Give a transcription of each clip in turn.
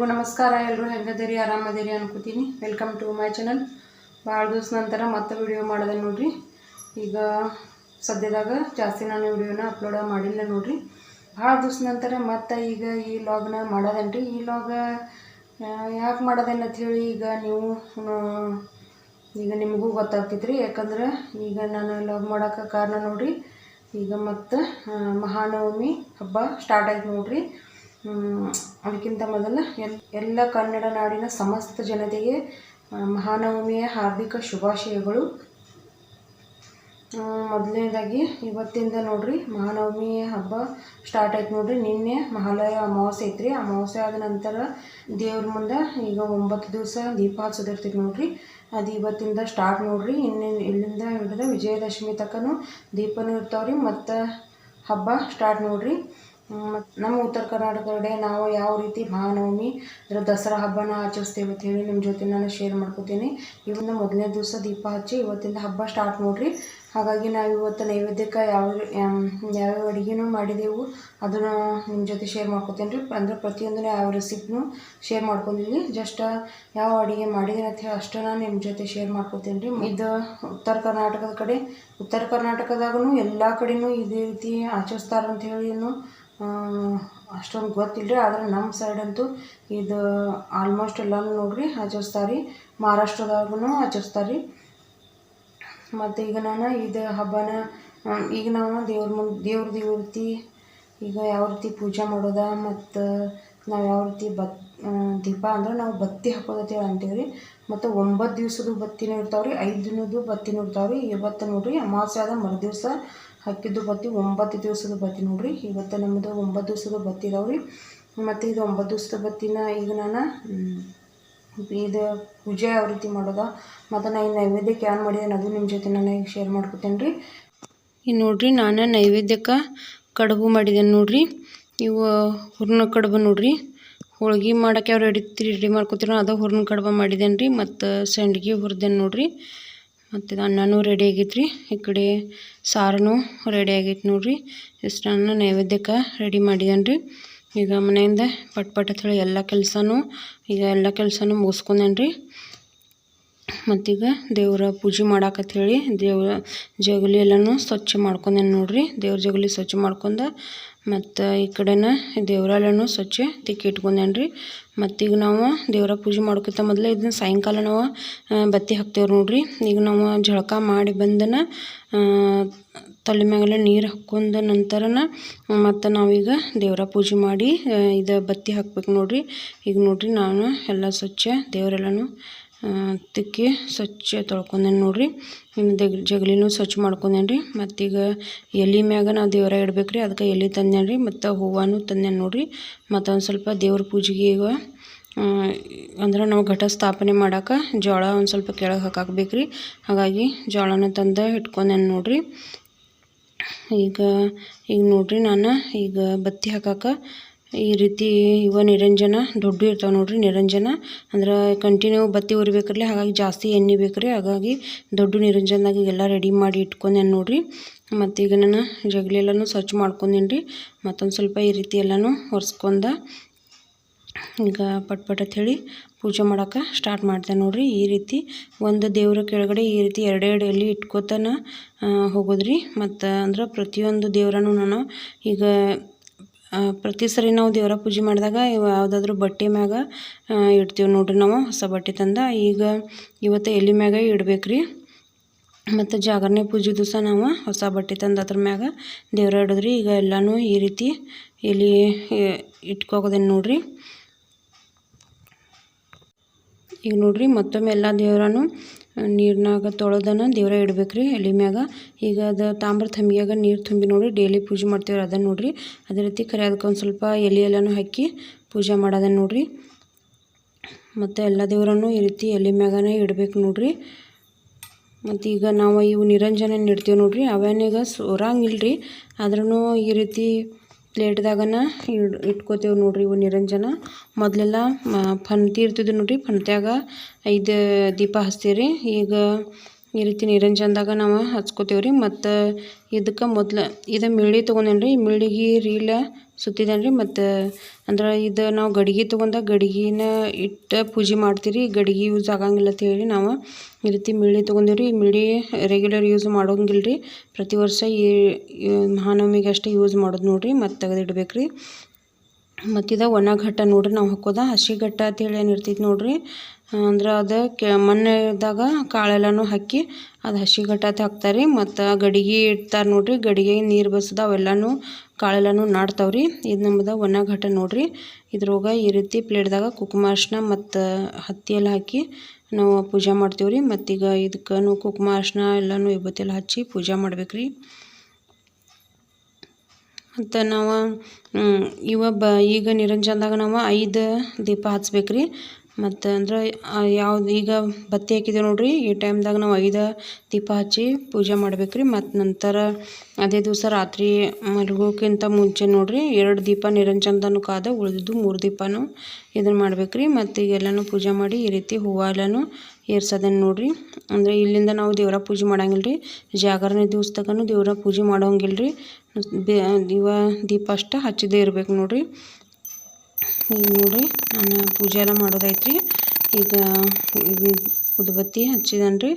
ಎಲ್ರಿಗೂ ನಮಸ್ಕಾರ ಎಲ್ಲರೂ ಹೆಂಗದಿರಿ, ಆರಾಮದಿರಿ ಅನ್ಕೋತೀನಿ. ವೆಲ್ಕಮ್ ಟು ಮೈ ಚಾನಲ್ ಭಾಳ ದಿವಸ ನಂತರ ಮತ್ತೆ ವಿಡಿಯೋ ಮಾಡಿದೆ ನೋಡ್ರಿ. ಈಗ ಸದ್ಯದಾಗ ಜಾಸ್ತಿ ನಾನು ವಿಡಿಯೋನ ಅಪ್ಲೋಡ್ ಮಾಡಿಲ್ಲ ನೋಡ್ರಿ. ಭಾಳ ದಿವ್ಸ ನಂತರ ಮತ್ತೆ ಈಗ ಈ ಲಾಗ್ನ ಮಾಡೋದೇನ್ರಿ? ಈ ಲಾಗ ಯಾಕೆ ಮಾಡೋದೇನು ಅಂತ ಹೇಳಿ ಈಗ ನೀವು ಈಗ ನಿಮಗೂ ಗೊತ್ತಾಗ್ತೈತ್ರಿ. ಯಾಕಂದ್ರೆ ಈಗ ನಾನು ಲಾಗ್ ಮಾಡೋಕ್ಕೆ ಕಾರಣ ನೋಡ್ರಿ. ಈಗ ಮತ್ತು ಮಹಾನವಮಿ ಹಬ್ಬ ಸ್ಟಾರ್ಟ್ ಆಯ್ತು ನೋಡ್ರಿ. ಅದಕ್ಕಿಂತ ಮೊದಲು ಎಲ್, ಎಲ್ಲ ಕನ್ನಡ ನಾಡಿನ ಸಮಸ್ತ ಜನತೆಗೆ ಮಹಾನವಮಿಯ ಹಾರ್ದಿಕ ಶುಭಾಶಯಗಳು. ಮೊದಲನೇದಾಗಿ ಇವತ್ತಿಂದ ನೋಡ್ರಿ ಮಹಾನವಮಿ ಹಬ್ಬ ಸ್ಟಾರ್ಟ್ ಆಯ್ತು ನೋಡ್ರಿ. ನಿನ್ನೆ ಮಹಾಲಯ ಅಮಾವಾಸ್ಯೆ ಐತ್ರಿ. ಅಮಾವಾಸ್ಯೆ ಆದ ನಂತರ ದೇವ್ರ ಮುಂದೆ ಈಗ ಒಂಬತ್ತು ದಿವಸ ದೀಪ ಹಚ್ಚೋದಿರ್ತೈತಿ ನೋಡ್ರಿ. ಅದು ಇವತ್ತಿಂದ ಸ್ಟಾರ್ಟ್ ನೋಡ್ರಿ. ಇನ್ನೇನು, ಇಲ್ಲಿಂದ ಹಿಡಿದು ವಿಜಯದಶಮಿ ತಕ್ಕನೂ ದೀಪನೂ ಇರ್ತಾವ್ರಿ. ಮತ್ತು ಹಬ್ಬ ಸ್ಟಾರ್ಟ್ ನೋಡ್ರಿ. ಮತ್ತು ನಮ್ಮ ಉತ್ತರ ಕರ್ನಾಟಕ ಕಡೆ ನಾವು ಯಾವ ರೀತಿ ಮಹಾನವಮಿ, ಅಂದರೆ ದಸರಾ ಹಬ್ಬನ ಆಚರಿಸ್ತೇವೆ ಅಂತ ಹೇಳಿ ನಿಮ್ಮ ಜೊತೆ ನಾನು ಶೇರ್ ಮಾಡ್ಕೋತೀನಿ. ಇವನ್ನ ಮೊದಲನೇ ದಿವಸ ದೀಪ ಹಚ್ಚಿ ಇವತ್ತಿಂದ ಹಬ್ಬ ಸ್ಟಾರ್ಟ್ ನೋಡ್ರಿ. ಹಾಗಾಗಿ ನಾವು ಇವತ್ತು ನೈವೇದ್ಯಕ್ಕೆ ಯಾವ ಯಾವ್ಯಾವ ಅಡುಗೆನೂ ಮಾಡಿದೆವು. ಅದನ್ನು ನಿಮ್ಮ ಜೊತೆ ಶೇರ್ ಮಾಡ್ಕೊತೀನಿ ರೀ ಅಂದರೆ ಪ್ರತಿಯೊಂದನ್ನು ಯಾವ ರೆಸಿಪಿನೂ ಶೇರ್ ಮಾಡ್ಕೊಂಡಿದ್ದೀನಿ ಜಸ್ಟ್ ಯಾವ ಅಡುಗೆ ಮಾಡಿದ್ದೀನಿ ಅಂತ ಹೇಳಿ ಅಷ್ಟು ನಾನು ನಿಮ್ಮ ಜೊತೆ ಶೇರ್ ಮಾಡ್ಕೊತೀನಿ ರೀ ಇದು ಉತ್ತರ ಕರ್ನಾಟಕದ ಕಡೆ. ಉತ್ತರ ಕರ್ನಾಟಕದಾಗೂ ಎಲ್ಲ ಕಡೆನೂ ಇದೇ ರೀತಿ ಆಚರಿಸ್ತಾರೆ ಅಂತ ಹೇಳಿ ಅಷ್ಟೊಂದು ಗೊತ್ತಿಲ್ಲ ರೀ ಆದ್ರೆ ನಮ್ಮ ಸೈಡಂತೂ ಇದು ಆಲ್ಮೋಸ್ಟ್ ಎಲ್ಲನೂ ನೋಡ್ರಿ ಆಚರಿಸ್ತಾರೆ ರೀ ಮಹಾರಾಷ್ಟ್ರದಾಗೂ ಆಚರಿಸ್ತಾರೆ. ರೀ ಮತ್ತು ಈಗ ನಾನು ಇದು ಹಬ್ಬನ ಈಗ ನಾವು ದೇವ್ರ ಮುಂದೆ ದೇವ್ರದ್ದು ದೇವ್ರತಿ ರೀತಿ ಈಗ ಯಾವ ರೀತಿ ಪೂಜೆ ಮಾಡೋದ, ಮತ್ತು ನಾವು ಯಾವ ರೀತಿ ಬತ್ ದೀಪ ಅಂದ್ರೆ ನಾವು ಬತ್ತಿ ಹಾಕೋದತ್ತೇಳಿ ಅಂತೀವಿ ರೀ ಮತ್ತು ಒಂಬತ್ತು ದಿವಸದ ಬತ್ತಿನೂ ಇರ್ತಾವೆ ರೀ ಐದು ದಿನದ್ದು ಬತ್ತಿನೂ ಇರ್ತಾವೆ ರೀ ಇವತ್ತು ನೋಡಿರಿ ಅಮಾವಾಸ್ಯಾದ ಮರು ದಿವಸ ಹಾಕಿದ್ದು ಬತ್ತಿ ಒಂಬತ್ತು ದಿವಸದ ಬತ್ತಿ ನೋಡಿರಿ. ಇವತ್ತು ನಮ್ಮದು ಒಂಬತ್ತು ದಿವಸದ ಬತ್ತಿ ಇದಾವೆ ರೀ ಮತ್ತು ಇದು ಒಂಬತ್ತು ದಿವಸದ ಬತ್ತಿನ ಈಗ ನಾನು ಇದು ಪೂಜೆ ಯಾವ ರೀತಿ ಮಾಡೋದ. ಮತ್ತು ನಾನು ಈ ನೈವೇದ್ಯಕ್ಕೆ ಏನು ಮಾಡಿದ್ದೇನೆ ಅದು ನಿಮ್ಮ ಜೊತೆ ನಾನು ಈಗ ಶೇರ್ ಮಾಡ್ಕೊತೇನೆ ರೀ ಇನ್ನು ನೋಡಿರಿ ನಾನು ನೈವೇದ್ಯಕ್ಕೆ ಕಡುಬು ಮಾಡಿದ್ದೇನೆ ನೋಡಿರಿ. ಇವು ಹೂರ್ಣ ಕಡುಬು ನೋಡಿರಿ. ಹೋಳ್ಗೆ ಮಾಡೋಕ್ಕೆ ಅವ್ರು ರೆಡಿ ರೆಡಿ ಮಾಡ್ಕೊತೀರೋ ಅದು ಹೂರ್ಣ ಕಡುಬು ಮಾಡಿದ್ದೇನೆ ರೀ ಮತ್ತು ಸಂಡ್ಗೆ ಹುರಿದೇನೆ ನೋಡ್ರಿ. ಮತ್ತು ಇದು ಅನ್ನನೂ ರೆಡಿ ಆಗೈತೆ ರೀ ಈ ಕಡೆ ಸಾರನು ರೆಡಿ ಆಗೈತೆ ನೋಡ್ರಿ. ಅನ್ನ ನೈವೇದ್ಯಕ್ಕೆ ರೆಡಿ ಮಾಡಿದ್ದೇನೆ ರೀ ಈಗ ಮನೆಯಿಂದ ಪಟ್ ಪಟ್ ಹೇಳಿ ಎಲ್ಲ ಕೆಲಸನೂ, ಈಗ ಎಲ್ಲ ಕೆಲಸನೂ ಮುಗಿಸ್ಕೊಂಡೇನೆ ರೀ ಮತ್ತೀಗ ದೇವರ ಪೂಜೆ ಮಾಡಾಕತ್ತೇಳಿ ದೇವ್ರ ಜಗಲಿ ಎಲ್ಲನೂ ಸ್ವಚ್ಛ ಮಾಡ್ಕೊಂಡೇನೆ ನೋಡ್ರಿ. ದೇವ್ರ ಜಗಲಿ ಸ್ವಚ್ಛ ಮಾಡ್ಕೊಂಡು ಮತ್ತು ಈ ಕಡೆನ ದೇವರೆಲ್ಲನೂ ಸ್ವಚ್ಛ ತಿಕ್ಕಿ ಇಟ್ಕೊಂಡೇನೆ ರೀ ಮತ್ತೀಗ ನಾವು ದೇವರ ಪೂಜೆ ಮಾಡೋಕ್ಕಿಂತ ಮೊದಲೇ ಇದನ್ನ ಸಾಯಂಕಾಲ ನಾವು ಬತ್ತಿ ಹಾಕ್ತೇವೆ ನೋಡ್ರಿ. ಈಗ ನಾವು ಜಳಕ ಮಾಡಿ ಬಂದನ ತಲೆ ಮ್ಯಾಗೆಲ್ಲ ನೀರು ಹಾಕ್ಕೊಂಡ ನಂತರನ ಮತ್ತು ನಾವೀಗ ದೇವರ ಪೂಜೆ ಮಾಡಿ ಇದು ಬತ್ತಿ ಹಾಕ್ಬೇಕು ನೋಡ್ರಿ. ಈಗ ನೋಡ್ರಿ ನಾನು ಎಲ್ಲ ಸ್ವಚ್ಛ ದೇವರೆಲ್ಲನೂ ತಿಕ್ಕಿ ಸ್ವಚ್ಛ ತೊಳ್ಕೊಂಡೇನೆ ನೋಡಿರಿ. ಇನ್ನು ಜಗಲಿನೂ ಸ್ವಚ್ಛ ಮಾಡ್ಕೊಂಡೇನೆ ರೀ. ಮತ್ತೀಗ ಎಲೆ ಮ್ಯಾಗ ನಾವು ದೇವರ ಇಡ್ಬೇಕು ರೀ ಅದಕ್ಕೆ ಎಲೆ ತಂದೇನೆ ರೀ. ಮತ್ತು ಹೂವನೂ ತಂದೇನೆ ನೋಡ್ರಿ. ಮತ್ತು ಒಂದು ಸ್ವಲ್ಪ ದೇವ್ರ ಪೂಜೆಗೆ ಈಗ ಅಂದ್ರೆ ನಾವು ಘಟ ಸ್ಥಾಪನೆ ಮಾಡೋಕೆ ಜೋಳ ಒಂದು ಸ್ವಲ್ಪ ಕೆಳಗೆ ಹಾಕಾಕ್ಬೇಕು ರೀ ಹಾಗಾಗಿ ಜೋಳನ ತಂದು ಇಟ್ಕೊಂಡೇನೆ ನೋಡಿರಿ. ಈಗ ಈಗ ನೋಡಿರಿ ನಾನು. ಈಗ ಬತ್ತಿ ಹಾಕಕ್ಕೆ ಈ ರೀತಿ ಇವ ನಿರಂಜನ, ದೊಡ್ಡ ಇರ್ತಾವೆ ನೋಡ್ರಿ ನಿರಂಜನ. ಅಂದ್ರೆ ಕಂಟಿನ್ಯೂ ಬತ್ತಿ ಉರಿಬೇಕಲ್ಲ ಹಾಗಾಗಿ ಜಾಸ್ತಿ ಎಣ್ಣೆ ಬೇಕ್ರಿ. ಹಾಗಾಗಿ ದೊಡ್ಡ ನಿರಂಜನದಾಗ ಎಲ್ಲ ರೆಡಿ ಮಾಡಿ ಇಟ್ಕೊಂಡೇನು ನೋಡ್ರಿ. ಮತ್ತು ಈಗ ನಾನು ಜಗಲಿ ಎಲ್ಲನೂ ಸ್ವಚ್ಛ ಮಾಡ್ಕೊಂಡೇನಿ ರೀ ಮತ್ತೊಂದು ಸ್ವಲ್ಪ ಈ ರೀತಿ ಎಲ್ಲನೂ ಒರೆಸ್ಕೊಂಡ ಈಗ ಪಟ್ ಪಟ್ ಹೇಳಿ ಪೂಜೆ ಮಾಡೋಕೆ ಸ್ಟಾರ್ಟ್ ಮಾಡ್ತೆ ನೋಡ್ರಿ. ಈ ರೀತಿ ಒಂದು ದೇವ್ರ ಕೆಳಗಡೆ ಈ ರೀತಿ ಎರಡೆರಡು ಎಲ್ಲಿ ಇಟ್ಕೋತನ ಹೋಗೋದ್ರಿ. ಮತ್ತು ಅಂದ್ರೆ ಪ್ರತಿಯೊಂದು ದೇವರನ್ನು ನಾನು ಈಗ ಪ್ರತಿ ಸರಿ ನಾವು ದೇವರ ಪೂಜೆ ಮಾಡಿದಾಗ ಯಾವುದಾದ್ರೂ ಬಟ್ಟೆ ಮ್ಯಾಗ ಇಡ್ತೀವಿ ನೋಡ್ರಿ ನಾವು, ಹೊಸ ಬಟ್ಟೆ ತಂದ. ಈಗ ಇವತ್ತು ಎಲೆ ಮ್ಯಾಗ ಇಡ್ಬೇಕು ರೀ ಮತ್ತು ಜಾಗರಣೆ ಪೂಜೆ ದಿವಸ ನಾವು ಹೊಸ ಬಟ್ಟೆ ತಂದು ಅದ್ರ ಮ್ಯಾಗ ದೇವ್ರ ಇಡೋದ್ರಿ. ಈಗ ಎಲ್ಲನೂ ಈ ರೀತಿ ಎಲೆ ಇಟ್ಕೋಗೋದೇನು ನೋಡ್ರಿ. ಈಗ ನೋಡ್ರಿ ಮತ್ತೊಮ್ಮೆ ಎಲ್ಲ ದೇವರನ್ನು ನೀರಿನಾಗ ತೊಳೆದನ ದೇವ್ರ ಇಡ್ಬೇಕು ರೀ ಎಲೆ ಮ್ಯಾಗ. ಈಗ ಅದು ತಾಮ್ರ ತಂಬಿಯಾಗ ನೀರು ತುಂಬಿ ನೋಡಿ ಡೈಲಿ ಪೂಜೆ ಮಾಡ್ತೀವಿ ಅದನ್ನು ನೋಡಿರಿ. ಅದೇ ರೀತಿ ಕರೆ ಅದಕ್ಕೆ ಸ್ವಲ್ಪ ಎಲೆ ಎಲ್ಲನೂ ಹಾಕಿ ಪೂಜೆ ಮಾಡೋದನ್ನು ನೋಡಿರಿ. ಮತ್ತು ಎಲ್ಲ ದೇವರನ್ನು ಈ ರೀತಿ ಎಲೆ ಮ್ಯಾಗನೇ ಇಡ್ಬೇಕು ನೋಡಿರಿ. ಮತ್ತು ಈಗ ನಾವು ಇವು ನಿರಂಜನ ನೀಡ್ತೀವಿ ನೋಡ್ರಿ. ಅವೇನೀಗ ರೀ ಆದ್ರೂ ಈ ರೀತಿ ಪ್ಲೇಟ್ದಾಗನ ಇಡ್, ಇಟ್ಕೋತೇವೆ ನೋಡಿರಿ ಇವು ನಿರಂಜನ. ಮೊದಲೆಲ್ಲ ಫನ್ತಿ ಇರ್ತಿದ್ವು ನೋಡಿರಿ ಫಂತ್ಯಾಗ ಐದು ದೀಪ ಹಚ್ತೀವಿ ರೀ ಈಗ ಈ ರೀತಿ ನಿರಂಜನದಾಗ ನಾವು ಹಚ್ಕೋತೀವಿ ರೀ ಮತ್ತು ಇದಕ್ಕೆ ಮೊದ್ಲು ಇದು ಮಿಳಿ ತೊಗೊಂಡೇನಿ ರೀ ಮಿಳಿಗೆ ರೀಲ ಸುತ್ತಿದ್ದೇನೆ ರೀ ಮತ್ತು ಅಂದ್ರೆ ಇದು ನಾವು ಗಡಿಗೆ ತೊಗೊಂಡ ಗಡಿಗೆನ ಇಟ್ಟು ಪೂಜೆ ಮಾಡ್ತೀವಿ ಗಡಿಗೆ ಯೂಸ್ ಆಗಂಗಿಲ್ಲ ಅಂತ ಹೇಳಿ ನಾವು ಈ ರೀತಿ ಮಿಳಿ ತೊಗೊಂಡೀವಿ ರೀ ಈ ಮಿಳ್ಳಿ ರೆಗ್ಯುಲರ್ ಯೂಸ್ ಮಾಡೋಂಗಿಲ್ಲ ರೀ ಪ್ರತಿ ವರ್ಷ ಈ ಮಹಾನವಮಿಗೆ ಅಷ್ಟೇ ಯೂಸ್ ಮಾಡೋದು ನೋಡಿರಿ. ಮತ್ತು ತೆಗೆದಿಡ್ಬೇಕು ರೀ ಮತ್ತು ಇದು ಒಣ ಘಟ್ಟ ನೋಡ್ರಿ. ನಾವು ಹಾಕೋದ ಹಸಿ ಘಟ್ಟ ಅಂತೇಳಿ ಏನು ಇರ್ತೈತೆ ನೋಡ್ರಿ. ಅಂದ್ರೆ ಅದು ಕೆ ಮಣ್ಣದಾಗ ಕಾಳೆಲ್ಲನೂ ಹಾಕಿ ಅದು ಹಸಿ ಅಂತ ಹಾಕ್ತಾರೆ ಮತ್ತು ಗಡಿಗೆ ಇಡ್ತಾರೆ ನೋಡ್ರಿ. ಗಡಿಗೆ ನೀರು ಬಸದ ಅವೆಲ್ಲನೂ ಕಾಳೆಲ್ಲನೂ ನಾಡ್ತಾವೆ ರೀ. ಇದು ನಮ್ಮದು ಒಣ ಘಟ ನೋಡ್ರಿ ಇದ್ರೊಳಗ ಈ ರೀತಿ ಪ್ಲೇಟ್ದಾಗ ಕುಂಕುಮ ಅರ್ಶಿನ ಮತ್ತು ಹತ್ತಿ ಹಾಕಿ ನಾವು ಪೂಜೆ ಮಾಡ್ತೀವಿ ರೀ. ಮತ್ತೀಗ ಇದಕ್ಕೂ ಕುಂಕುಮ ಅರ್ಶಿನ ಎಲ್ಲನೂ ಎಲ್ಲ ಹಚ್ಚಿ ಪೂಜೆ ಮಾಡ್ಬೇಕು ರೀ. ಮತ್ತು ನಾವು ಇವ ಬ, ಈಗ ನಿರಂಜನದಾಗ ನಾವು ಐದು ದೀಪ ಹಚ್ಬೇಕು ರೀ. ಮತ್ತು ಅಂದ್ರೆ ಯಾವ್ದು ಈಗ ಬತ್ತಿ ಹಾಕಿದ್ದೇವೆ ನೋಡಿರಿ, ಈ ಟೈಮ್ದಾಗ ನಾವು ಐದು ದೀಪ ಹಚ್ಚಿ ಪೂಜೆ ಮಾಡ್ಬೇಕು ರೀ ಮತ್ತು ನಂತರ ಅದೇ ದಿವಸ ರಾತ್ರಿ ಮಲಗೋಕ್ಕಿಂತ ಮುಂಚೆ ನೋಡಿರಿ, ಎರಡು ದೀಪ ನಿರಂಜನದನು ಕಾದ, ಉಳಿದಿದ್ದು ಮೂರು ದೀಪನೂ ಇದನ್ನು ಮಾಡ್ಬೇಕು ರೀ ಮತ್ತು ಈಗೆಲ್ಲನೂ ಪೂಜೆ ಮಾಡಿ ಈ ರೀತಿ ಹೂವು ಎಲ್ಲನೂ ಏರ್ಸೋದನ್ನು ನೋಡಿರಿ. ಅಂದರೆ ಇಲ್ಲಿಂದ ನಾವು ದೇವರ ಪೂಜೆ ಮಾಡಂಗಿಲ್ಲ ರೀ ಜಾಗರಣೆ ದಿವ್ಸದಾಗನು ದೇವರ ಪೂಜೆ ಮಾಡೋಂಗಿಲ್ಲ ರೀ ದೀವ ದೀಪ ಅಷ್ಟೇ ಹಚ್ಚದೇ ಇರ್ಬೇಕು ನೋಡ್ರಿ. ಈಗ ನೋಡ್ರಿ ನಾನು ಪೂಜೆ ಎಲ್ಲ ಮಾಡೋದೈತೆ ರೀ ಈಗ ಉದ್ಬತ್ತಿ ಹಚ್ಚಿದನು ರೀ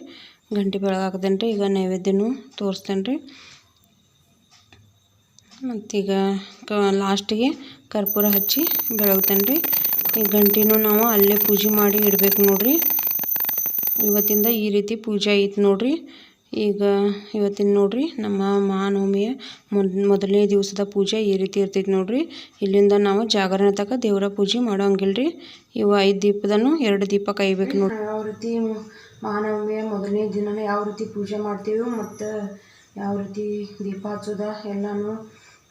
ಗಂಟೆ ಬೆಳಗಾಕದೇನೆ ರೀ ಈಗ ನೈವೇದ್ಯನೂ ತೋರಿಸ್ತೇನೆ ರೀ ಮತ್ತೀಗ ಕ ಲಾಸ್ಟಿಗೆ ಕರ್ಪೂರ ಹಚ್ಚಿ ಬೆಳಗ್ತೇನೆ ರೀ ಈ ಗಂಟಿನೂ ನಾವು ಅಲ್ಲೇ ಪೂಜೆ ಮಾಡಿ ಇಡ್ಬೇಕು ನೋಡ್ರಿ. ಇವತ್ತಿಂದ ಈ ರೀತಿ ಪೂಜೆ ಐತೆ ನೋಡ್ರಿ. ಈಗ ಇವತ್ತಿನ ನೋಡ್ರಿ ನಮ್ಮ ಮಹಾನವಮಿಯ ಮೊದಲನೇ ದಿವಸದ ಪೂಜೆ ಈ ರೀತಿ ಇರ್ತೈತಿ ನೋಡ್ರಿ. ಇಲ್ಲಿಂದ ನಾವು ಜಾಗರಣ ತಕ ದೇವರ ಪೂಜೆ ಮಾಡೋಂಗಿಲ್ರಿ. ಇವು ಐದು ದೀಪದನ್ನು ಎರಡು ದೀಪ ಕೈಬೇಕು ನೋಡ್ರಿ. ಯಾವ ರೀತಿ ಮಹಾನವಮಿಯ ಮೊದಲನೇ ದಿನ ಯಾವ ರೀತಿ ಪೂಜೆ ಮಾಡ್ತೀವಿ ಮತ್ತು ಯಾವ ರೀತಿ ದೀಪ ಹಚ್ಚೋದ ಎಲ್ಲನೂ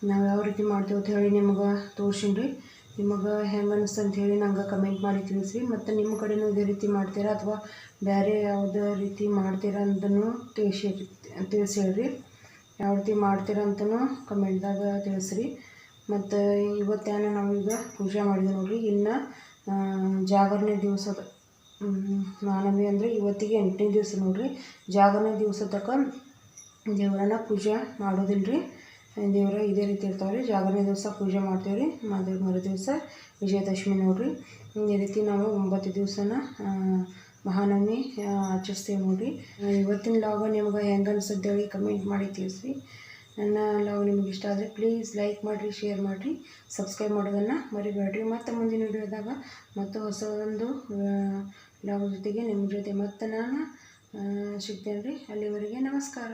ನಾವು ಯಾವ ರೀತಿ ಮಾಡ್ತೀವಿ ಅಂತ ಹೇಳಿ ನಿಮ್ಗೆ ತೋರ್ಸಿನ್ರಿ. ನಿಮಗೆ ಹೆಂಗೆ ಅನಿಸ್ತು ಅಂತ ಹೇಳಿ ನಂಗೆ ಕಮೆಂಟ್ ಮಾಡಿ ತಿಳಿಸ್ರಿ. ಮತ್ತು ನಿಮ್ಮ ಕಡೆನೂ ಇದೇ ರೀತಿ ಮಾಡ್ತೀರಾ ಅಥವಾ ಬೇರೆ ಯಾವುದೇ ರೀತಿ ಮಾಡ್ತೀರಾ ಅಂತಲೂ ತಿಳಿಸಿ ತಿಳಿಸಿ ಹೇಳ್ರಿ ಯಾವ ರೀತಿ ಮಾಡ್ತೀರಾ ಅಂತಲೂ ಕಮೆಂಟ್ದಾಗ ತಿಳಿಸ್ರಿ. ಮತ್ತು ಇವತ್ತೇನು ನಾವೀಗ ಪೂಜೆ ಮಾಡಿದ್ವಿ ನೋಡ್ರಿ. ಇನ್ನು ಜಾಗರಣೆ ದಿವಸದ ಮಾನವಿ ಅಂದರೆ ಇವತ್ತಿಗೆ ಎಂಟನೇ ದಿವಸ ನೋಡ್ರಿ. ಜಾಗರಣೆ ದಿವಸ ತಕ್ಕ ದೇವರನ್ನ ಪೂಜೆ ಮಾಡೋದಿಲ್ಲ ರೀ ದೇವ್ರ, ಇದೇ ರೀತಿ ಇರ್ತಾವೆ ರೀ ಜಾಗರಣೆ ದಿವಸ ಪೂಜೆ ಮಾಡ್ತೀವಿ ರೀ ಮರು ಮರು ದಿವಸ, ವಿಜಯದಶಮಿ ನೋಡಿರಿ. ಈ ರೀತಿ ನಾವು ಒಂಬತ್ತು ದಿವಸನ ಮಹಾನವಮಿ ಆಚರಿಸ್ತೀವಿ ನೋಡಿರಿ. ಇವತ್ತಿನ ಲಾಗ ನಿಮ್ಗೆ ಹೆಂಗೆ ಅನ್ಸುತ್ತೆ ಹೇಳಿ ಕಮೆಂಟ್ ಮಾಡಿ ತಿಳಿಸ್ರಿ. ನನ್ನ ಲಾಗ್ ನಿಮ್ಗೆ ಇಷ್ಟ ಆದರೆ ಪ್ಲೀಸ್ ಲೈಕ್ ಮಾಡಿರಿ ಶೇರ್ ಮಾಡಿರಿ ಸಬ್ಸ್ಕ್ರೈಬ್ ಮಾಡೋದನ್ನು ಮರಿಬೇಡ್ರಿ. ಮತ್ತು ಮುಂದಿನ ವಿಡಿಯೋದಾಗ ಮತ್ತು ಹೊಸ ಒಂದು ಲಾಗ್ ಜೊತೆಗೆ ನಿಮ್ಮ ಜೊತೆ ಮತ್ತೆ ನಾನು ಸಿಗ್ತೇನೆ ರೀ ಅಲ್ಲಿವರೆಗೆ ನಮಸ್ಕಾರ.